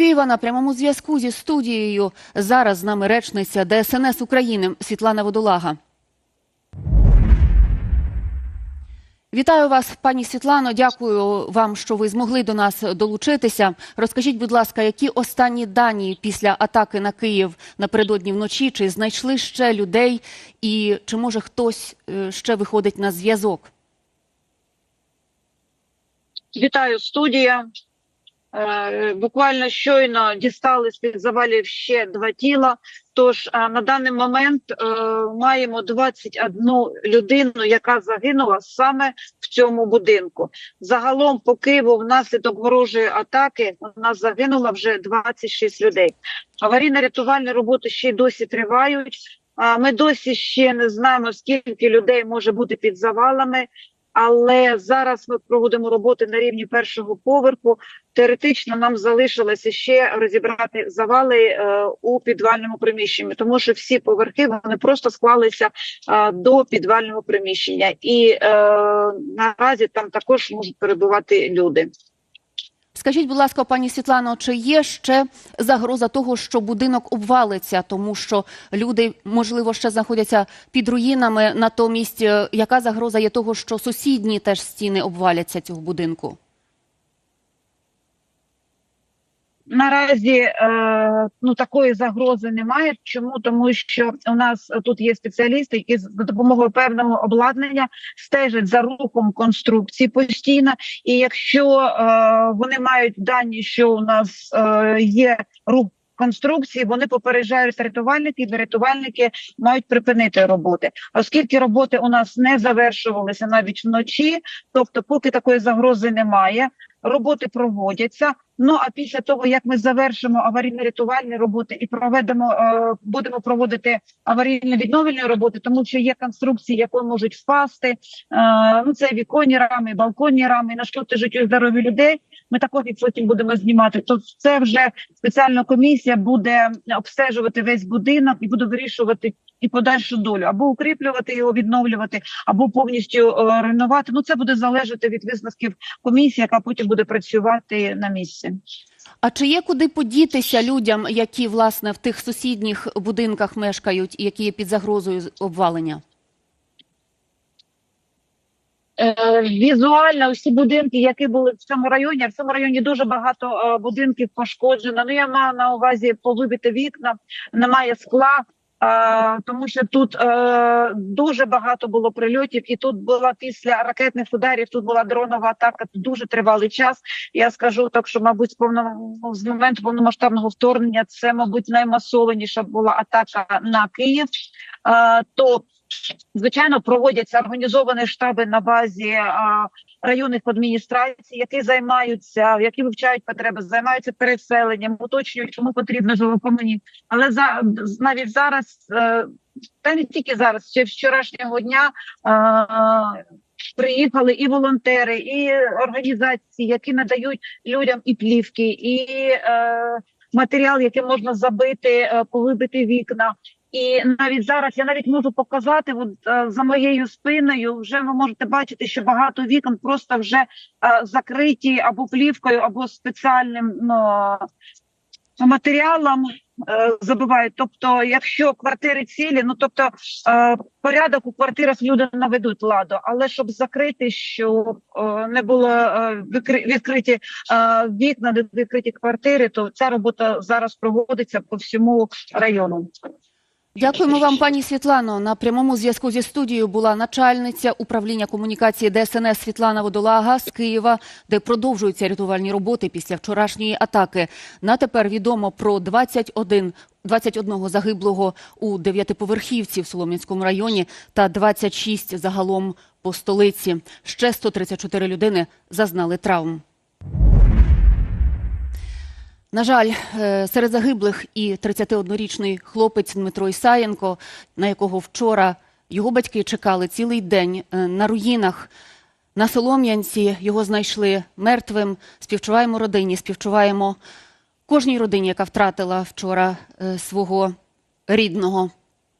Києва на прямому зв'язку зі студією. Зараз з нами речниця ДСНС України Світлана Водолага. Вітаю вас, пані Світлано. Дякую вам, що ви змогли до нас долучитися. Розкажіть, будь ласка, які останні дані після атаки на Київ напередодні вночі? Чи знайшли ще людей, і чи може хтось е, ще виходить на зв'язок? Вітаю студія. Е, Буквально щойно дістали з-під завалів ще два тіла. Тож е, на даний момент е, маємо 21 людину, яка загинула саме в цьому будинку. Загалом по Києву внаслідок ворожої атаки у нас загинуло вже 26 людей. Аварійно-рятувальні роботи ще й досі тривають. Ми досі ще не знаємо, скільки людей може бути під завалами. Але зараз ми проводимо роботи на рівні першого поверху. Теоретично нам залишилося ще розібрати завали е, у підвальному приміщенні, тому що всі поверхи вони просто склалися е, до підвального приміщення, і е, наразі там також можуть перебувати люди. Скажіть, будь ласка, пані Світлано, чи є ще загроза того, що будинок обвалиться, тому що люди, можливо, ще знаходяться під руїнами. Натомість, е, яка загроза є того, що сусідні теж стіни обваляться цього будинку? Наразі е, ну такої загрози немає. Чому тому, що у нас тут є спеціалісти, які з допомогою певного обладнання стежать за рухом конструкції постійно. І якщо е, вони мають дані, що у нас е, є рух. Конструкції вони попереджають рятувальників, і рятувальники мають припинити роботи. Оскільки роботи у нас не завершувалися навіть вночі, тобто, поки такої загрози немає, роботи проводяться. Ну а після того як ми завершимо аварійно-рятувальні роботи і проведемо, е, будемо проводити аварійно-відновлені роботи, тому що є конструкції, які можуть впасти. Е, ну це віконні рами, балконні рами, нашкодити життю і здоров'ю людей. Ми також їх потім будемо знімати. То це вже спеціальна комісія буде обстежувати весь будинок і буде вирішувати і подальшу долю або укріплювати його, відновлювати, або повністю е, руйнувати. Ну це буде залежати від висновків комісії, яка потім буде працювати на місці. А чи є куди подітися людям, які власне в тих сусідніх будинках мешкають, які є під загрозою обвалення? Е, Візуально всі будинки, які були в цьому районі, в цьому районі дуже багато е, будинків пошкоджено. Ну я маю на увазі повибити вікна, немає скла. Тому що тут е, дуже багато було прильотів, і тут була після ракетних ударів. Тут була дронова атака. Дуже тривалий час. Я скажу так, що мабуть, з повного з моменту повномасштабного вторгнення це, мабуть, наймасованіша була атака на Київ. Е, то Звичайно, проводяться організовані штаби на базі а, районних адміністрацій, які займаються, які вивчають потреби, займаються переселенням, уточнюють, чому потрібно жилокомуні. Але за навіть зараз, е, та не тільки зараз, ще вчорашнього дня. е, Приїхали і волонтери, і організації, які надають людям і плівки, і е, матеріал, яким можна забити, е, повибити вікна. І навіть зараз я навіть можу показати, от е, за моєю спиною, вже ви можете бачити, що багато вікон просто вже е, закриті або плівкою, або спеціальним ну, матеріалом е, забивають. Тобто, якщо квартири цілі, ну тобто порядок у квартирах люди наведуть ладу, але щоб закрити, щоб не було відкриті вікна, не відкриті квартири, то ця робота зараз проводиться по всьому району. Дякуємо вам, пані Світлано. На прямому зв'язку зі студією була начальниця управління комунікації ДСНС Світлана Водолага з Києва, де продовжуються рятувальні роботи після вчорашньої атаки. На тепер відомо про 21 21 загиблого у дев'ятиповерхівці в Солом'янському районі та 26 загалом по столиці. Ще 134 людини зазнали травм. На жаль, е, серед загиблих і 31-річний хлопець Дмитро Ісаєнко, на якого вчора його батьки чекали цілий день е, на руїнах. На Солом'янці його знайшли мертвим. Співчуваємо родині, співчуваємо кожній родині, яка втратила вчора е, свого рідного.